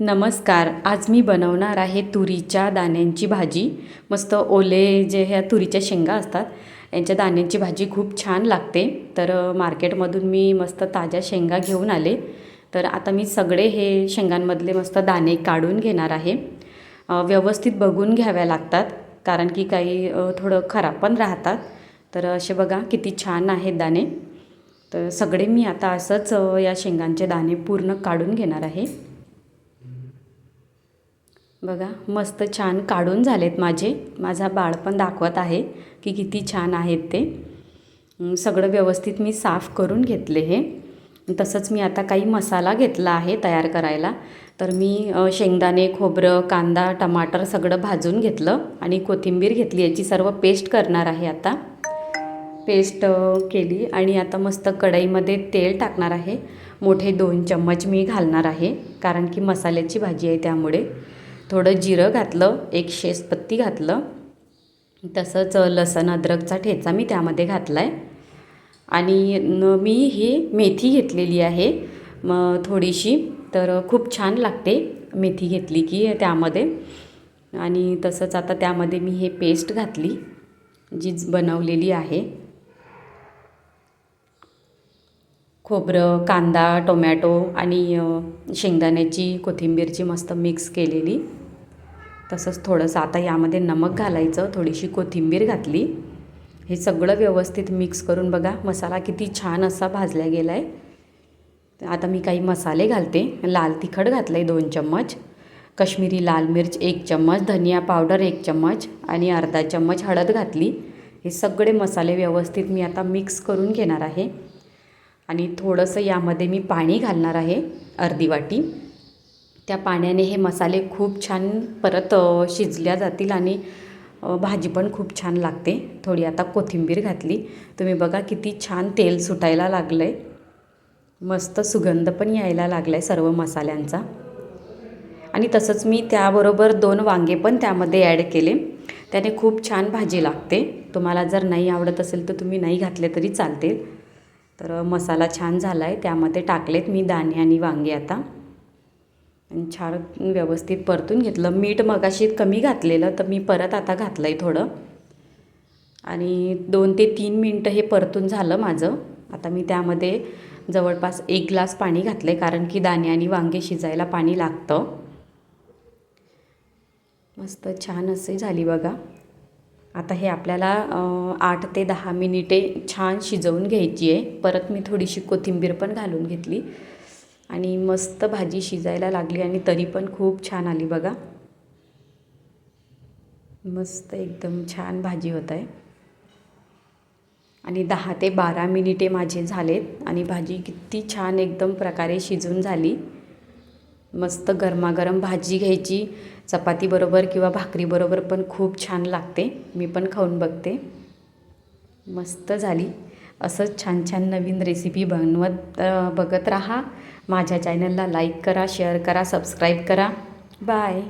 नमस्कार आज मी बनवणार आहे तुरीच्या दाण्यांची भाजी. मस्त ओले जे ह्या तुरीच्या शेंगा असतात यांच्या दाण्यांची भाजी खूप छान लागते. तर मार्केटमधून मी मस्त ताज्या शेंगा घेऊन आले. तर आता मी सगळे हे शेंगांमधले मस्त दाणे काढून घेणार आहे. व्यवस्थित बघून घ्याव्या लागतात कारण की काही थोडं खराब पण राहतात. तर असे बघा किती छान आहेत दाणे. तर सगळे मी आता असंच या शेंगांचे दाणे पूर्ण काढून घेणार आहे. बघा मस्त छान काढून झालेत माझे. माझा बाळ पण दाखवत आहे की किती छान आहेत ते. सगळं व्यवस्थित मी साफ करून घेतले हे. तसंच मी आता काही मसाला घेतला आहे तयार करायला. तर मी शेंगदाणे खोबरं कांदा टमाटर सगळं भाजून घेतलं आणि कोथिंबीर घेतली. याची सर्व पेस्ट करणार आहे आता. पेस्ट केली आणि आता मस्त कढईमध्ये तेल टाकणार आहे. मोठे दोन चम्मच मी घालणार आहे कारण की मसाल्याची भाजी आहे त्यामुळे. थोडं जिरं घातलं एक शेजपत्ती घातलं. तसंच लसण अद्रकचा ठेचा मी त्यामध्ये घातला आहे आणि न मी ही मेथी घेतलेली आहे. मग थोडीशी. तर खूप छान लागते मेथी घेतली की त्यामध्ये. आणि तसंच आता त्यामध्ये मी हे पेस्ट घातली जी बनवलेली आहे. खोबरं कांदा टोमॅटो आणि शेंगदाण्याची कोथिंबीरची मस्त मिक्स केलेली. तसंच थोडंसं आता यामध्ये नमक घालायचं थोडीशी कोथिंबीर घातली. हे सगळं व्यवस्थित मिक्स करून बघा मसाला किती छान असा भाजला गेला आहे आता मी काही मसाले घालते. लाल तिखट घातलं आहे दोन चम्मच. कश्मीरी लाल मिर्च एक चम्मच धनिया पावडर एक चम्मच आणि अर्धा चम्मच हळद घातली. हे सगळे मसाले व्यवस्थित मी आता मिक्स करून घेणार आहे. आणि थोडंसं यामध्ये मी पाणी घालणार आहे अर्धी वाटी. त्या पाण्याने हे मसाले खूप छान परत शिजल्या जातील आणि भाजी पण खूप छान लागते. थोडी आता कोथिंबीर घातली. तुम्ही बघा किती छान तेल सुटायला लागलं आहे मस्त सुगंध पण यायला लागला आहे सर्व मसाल्यांचा. आणि तसंच मी त्याबरोबर दोन वांगे पण त्यामध्ये ॲड केले. त्याने खूप छान भाजी लागते. तुम्हाला जर नाही आवडत असेल तर तुम्ही नाही घातले तरी चालतील. तर मसाला छान झाला आहे त्यामध्ये टाकलेत मी दाणे आणि वांगे आता. आणि छान व्यवस्थित परतून घेतलं. मीठ मगाशी कमी घातलेलं तर मी परत आता घातलं आहे थोडं. आणि दोन ते तीन मिनटं हे परतून झालं माझं. आता मी त्यामध्ये जवळपास एक ग्लास पाणी घातलं आहे कारण की दाणे आणि वांगे शिजायला पाणी लागतं. मस्त छान असे झाली बघा. आता हे आपल्याला आठ ते दहा मिनिटे छान शिजवून घ्यायची आहे. परत मी थोडीशी कोथिंबीर पण घालून घेतली. आणि मस्त भाजी शिजायला लागली आणि तरी पण खूप छान आली बघा. मस्त एकदम छान भाजी होत आहे. आणि दहा ते बारा मिनिटे माझे झालेत आणि भाजी किती छान एकदम प्रकारे शिजून झाली. मस्त गरमागरम भाजी घ्यायची. चपातीबरोबर किंवा भाकरीबरोबर पण खूप छान लागते. मी पण खाऊन बघते. मस्त झाली. असंच छान छान नवीन रेसिपी बनवत बघत राहा. माझ्या चॅनलला लाईक करा शेअर करा सबस्क्राईब करा. बाय